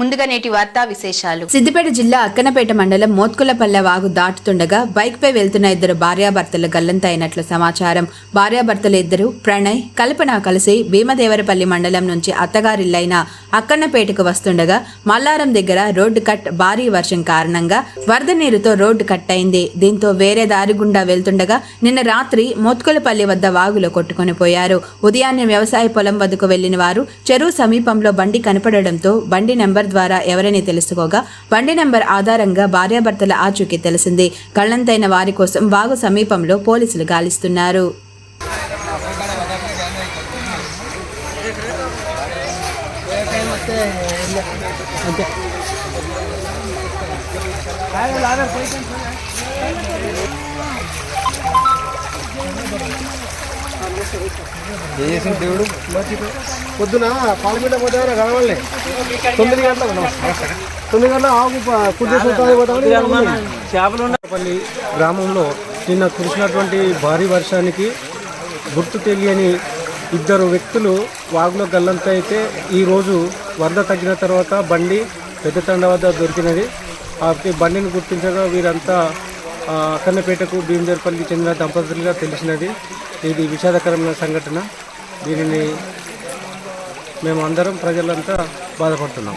ముందుగా నేటి వార్తా విశేషాలు. సిద్దిపేట జిల్లా అక్కనపేట మండలం మోత్కులపల్లె వాగు దాటుతుండగా బైక్పై వెళ్తున్న ఇద్దరు భార్యాభర్తలు గల్లంతైనట్లు సమాచారం. భార్యాభర్తలు ఇద్దరు ప్రణయ్ కల్పన కలిసి భీమదేవరపల్లి మండలం నుంచి అత్తగారిల్లైన అక్కన్నపేటకు వస్తుండగా మల్లారం దగ్గర రోడ్డు కట్ భారీ వర్షం కారణంగా వరద నీరుతో రోడ్డు కట్ అయింది దీంతో వేరే దారి గుండా వెళ్తుండగా నిన్న రాత్రి మోత్కులపల్లి వద్ద వాగులో కొట్టుకొని పోయారు. ఉదయాన్నే వ్యవసాయ పొలం వద్దకు వెళ్ళిన వారు చెరువు సమీపంలో బండి కనపడడంతో బండి నెంబర్ ద్వారా ఎవరని తెలుసుకోగా? బండి నెంబర్ ఆధారంగా భార్యాభర్తల ఆచూకీ తెలిసింది. కళ్ళంతైన వారి కోసం వాగు సమీపంలో పోలీసులు గాలిస్తున్నారు. చేసిన దేవుడు? పొద్దున పాలపీట పోతే కలవాలి. తొమ్మిది గంటలకు. తొమ్మిది గంటల ఆకు చేపలు గ్రామంలో నిన్న కురిసినటువంటి భారీ వర్షానికి గుర్తు తెలియని ఇద్దరు వ్యక్తులు వాగులో గల్లంత అయితే ఈరోజు వరద తగ్గిన తర్వాత బండి పెద్ద తండ వద్ద దొరికినది. ఆ బండిని గుర్తించగా వీరంతా అక్కన్నపేటకు భీమదేవరపల్లికి చెందిన దంపతులుగా తెలిసినది. ఇది విషాదకరమైన సంఘటన. దీనిని మేము అందరం ప్రజలంతా బాధపడుతున్నాం.